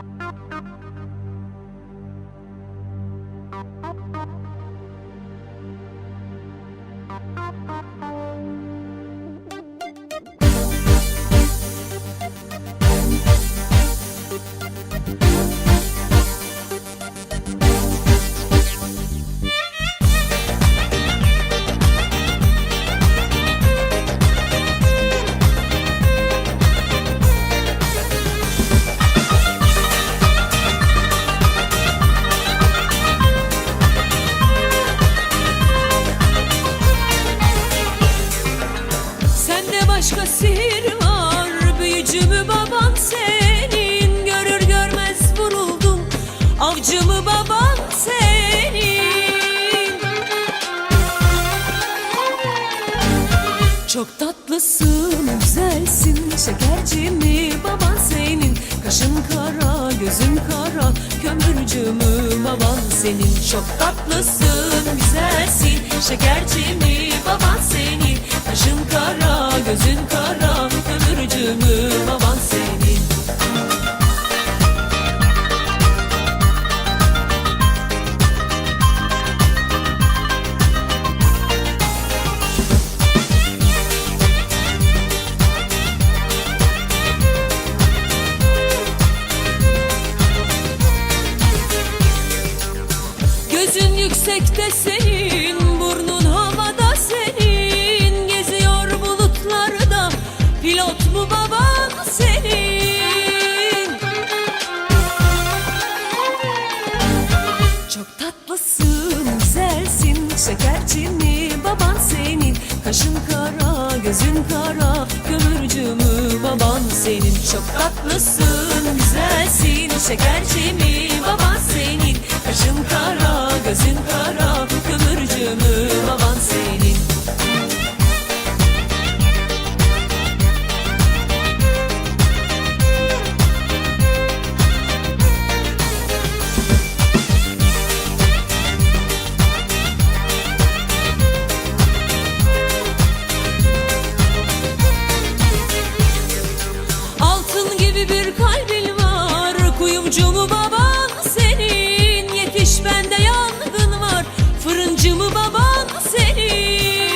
Thank you. Sihir var Büyücü mü baban senin. Görür görmez vuruldum Avcı mı baban senin. Çok tatlısın, güzelsin Şekerci mi baban senin. Kaşın kara, gözün kara Kömürcü mü baban senin. Çok tatlısın, güzelsin Şekerci mi baban senin Kaşın kara, gözün kara Kömürcü mü baban senin. Gözün yüksekte senin, mu baban senin. Kaşın kara, gözün kara, kömürcü mü baban senin? Çok tatlısın, güzelsin, şekerci mi baban senin. Kaşın kara, gözün kara, gibi bir kalbin var. Kuyumcu mu baban senin? Yetiş bende yangın var. Fırıncı mı baban senin?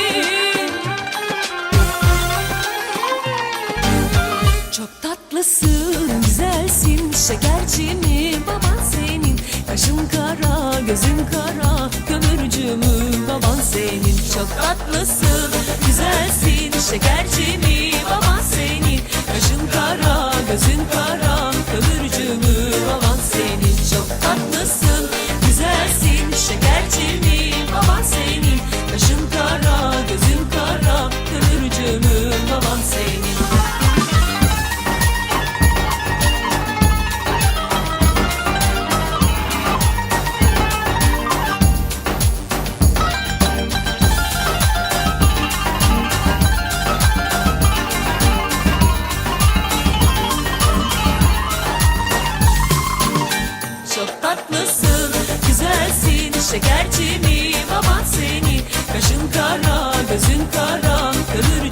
Çok tatlısın, güzelsin. Şekerci mi baban senin? Kaşın kara, gözün kara. Kömürcü mü baban senin? Çok tatlısın, güzelsin. Şekerci mi gözün kara tatlısın, güzelsin Şekerci mi baban senin Kaşın kara, gözün kara Kömürcü